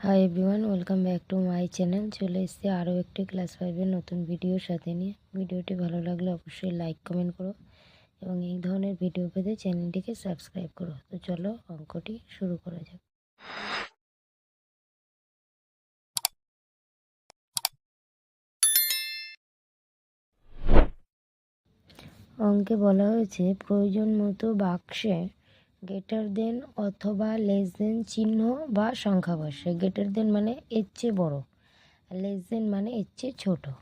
Hi everyone welcome back to my channel চলে এসেছি আরও একটি ক্লাস ফাইভের নতুন ভিডিওর সাথে নিয়ে। ভিডিওটি ভালো লাগলে অবশ্যই লাইক কমেন্ট করো এবং এই ধরনের ভিডিও পেতে চ্যানেলটিকে সাবস্ক্রাইব করো। তো চলো অঙ্কটি শুরু করা যাক। অঙ্কে বলা হয়েছে প্রয়োজন মতো বাক্সে গেটার দেন অথবা লেস দেন চিহ্ন বা সংখ্যা বসে। গেটার দেন মানে এর চেয়ে বড়ো লেস দেন মানে এর চেয়ে ছোটো।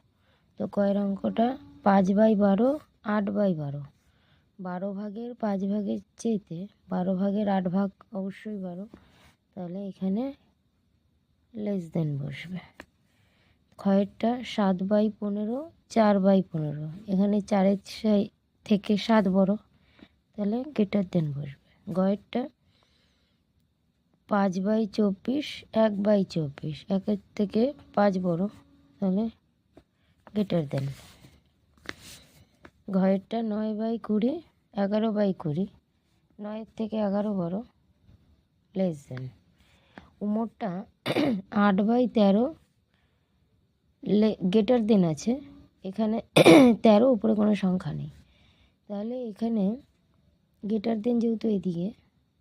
তো কয়ের অঙ্কটা পাঁচ বাই বারো, আট বাই বারো। বারো ভাগের পাঁচ ভাগের চেয়েতে বারো ভাগের আট ভাগ অবশ্যই বারো। তাহলে এখানে লেস দেন বসবে। ক্ষয়েরটা সাত বাই পনেরো, চার বাই পনেরো। এখানে চারের থেকে সাত বড়। তাহলে গেটার দেন বসবে। গয়েরটা পাঁচ বাই চব্বিশ, এক বাই চব্বিশ। একের থেকে পাঁচ বড়, তাহলে গেটার দেন ঘয়েরটা নয় বাই কুড়ি, এগারো বাই কুড়ি, নয়ের থেকে এগারো বড় লেস দেন উমরটা আট বাই তেরো গেটার দেন আছে। এখানে তেরো, উপরে কোনো সংখ্যা নেই। তাহলে এখানে গেটার দেন যেহেতু এদিকে,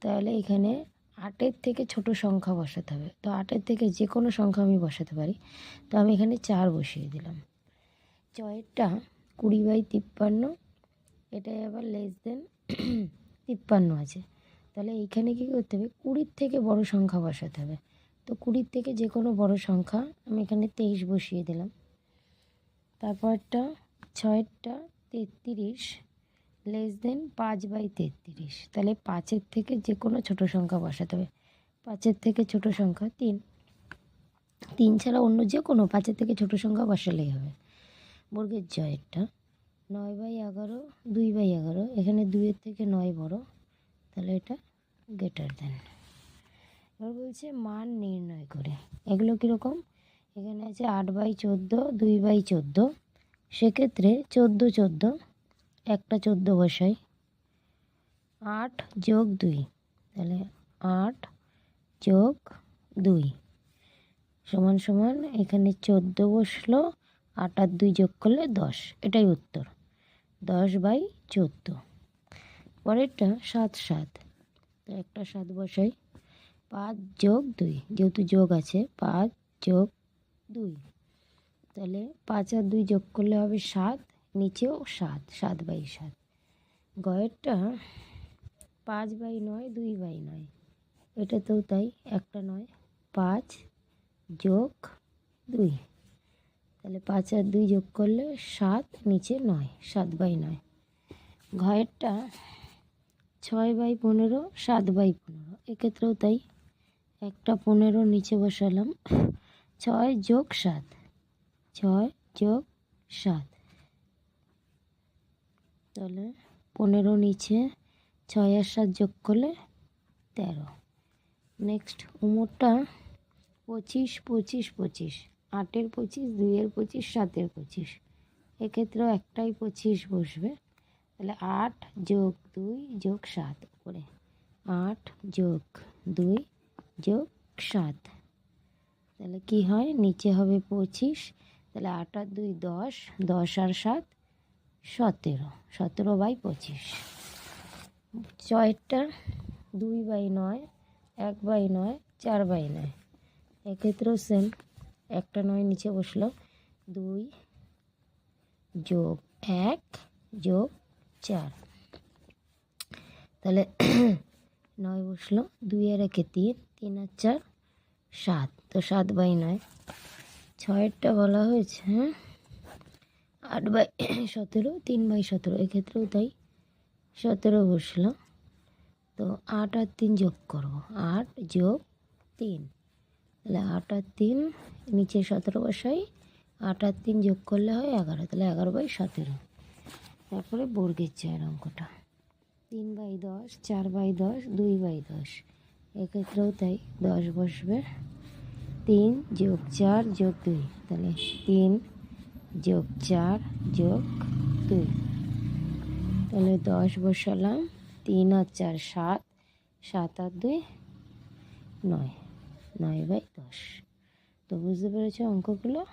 তাহলে এখানে আটের থেকে ছোট সংখ্যা বসাতে হবে। তো আটের থেকে যে কোনো সংখ্যা আমি বসাতে পারি। তো আমি এখানে চার বসিয়ে দিলাম। চয়েরটা কুড়ি বাই তিপ্পান্ন, এটাই আবার লেস দেন তিপ্পান্ন আছে। তাহলে এইখানে কী করতে হবে? কুড়ির থেকে বড় সংখ্যা বসাতে হবে। তো কুড়ির থেকে যে কোনো বড় সংখ্যা আমি এখানে তেইশ বসিয়ে দিলাম। তারপরটা ছয়েরটা তেত্রিশ লেস দেন পাঁচ বাই তেত্রিশ। তাহলে পাঁচের থেকে যে কোনো ছোটো সংখ্যা বসাতে হবে। পাঁচের থেকে ছোট সংখ্যা তিন। তিন ছাড়া অন্য যে কোনো পাঁচের থেকে ছোট সংখ্যা বসালেই হবে। বর্গের জয়েরটা নয় বাই এগারো, দুই বাই এগারো, এখানে দুইয়ের থেকে নয় বড়। তাহলে এটা গেটার দেন এবার বলছে মান নির্ণয় করে। এগুলো কীরকম? এখানে আছে আট বাই চোদ্দ, দুই বাই চোদ্দ। সেক্ষেত্রে চোদ্দ চোদ্দ একটা চোদ্দ বসাই। আট যোগ দুই, তাহলে আট যোগ দুই। সমান সমান এখানে চোদ্দ বসল, আট আর দুই যোগ করলে দশ, এটাই উত্তর। দশ বাই চোদ্দ। পরেরটা সাত সাত একটা সাত বসাই। পাঁচ যোগ দুই, যেহেতু যোগ আছে, পাঁচ যোগ দুই, তাহলে পাঁচ আর দুই যোগ করলে হবে সাত নিচেও সাত সাত বাই সাত। গয়েরটা পাঁচ বাই নয়, দুই বাই নয়। এটাতেও তাই একটা নয়, পাঁচ যোগ দুই। তাহলে পাঁচ আর দুই যোগ করলে সাত, নিচে নয়, সাত বাই নয়। ঘয়েরটা ছয় বাই পনেরো, সাত বাই পনেরো। এক্ষেত্রেও তাই একটা পনেরো নিচে বসালাম। ছয় যোগ সাত, ছয় যোগ সাত। তাহলে পনেরো নিচে ছয় আর সাত যোগ করলে তেরো। নেক্সট উমরটা পঁচিশ পঁচিশ পঁচিশ। আটের পঁচিশ, দুইয়ের পঁচিশ, সাতের পঁচিশ। এক্ষেত্রেও একটাই পঁচিশ বসবে। তাহলে আট যোগ দুই যোগ সাত করে আট যোগ দুই যোগ সাত। তাহলে কি হয়? নিচে হবে পঁচিশ। তাহলে আট আর দুই দশ দশ আর সাত। সতেরো সতেরো বাই পঁচিশ। ছয়টা দুই বাই নয়, এক বাই নয়, চার বাই নয়। এক্ষেত্রেও সেম একটা নয় নিচে বসল। দুই যোগ এক যোগ চার। তাহলে নয় বসল, দুই আর একে তিন তিন আর চার, সাত। তো সাত বাই নয়। ছয়েরটা বলা হয়েছে হ্যাঁ? আট বাই সতেরো, তিন বাই সতেরো, এক্ষেত্রেও তাই সতেরো বসল তো আট আর তিন যোগ করব, আট যোগ তিন। তাহলে আট আর তিন নিচে সতেরো বসাই, আট আর তিন যোগ করলে হয় এগারো, তাহলে এগারো বাই সতেরো। তারপরে বর্গের চার অঙ্কটা। তিন বাই দশ, চার বাই দশ, দুই বাই দশ। এক্ষেত্রেও তাই দশ বসবে। তিন যোগ চার যোগ দুই, তাহলে তিন যোগ চার যোগ দুই। তাহলে দশ বসালাম, তিন আর চার সাত সাত আর দুই নয়। নয় বাই দশ। তো বুঝতে পেরেছ অঙ্কগুলো?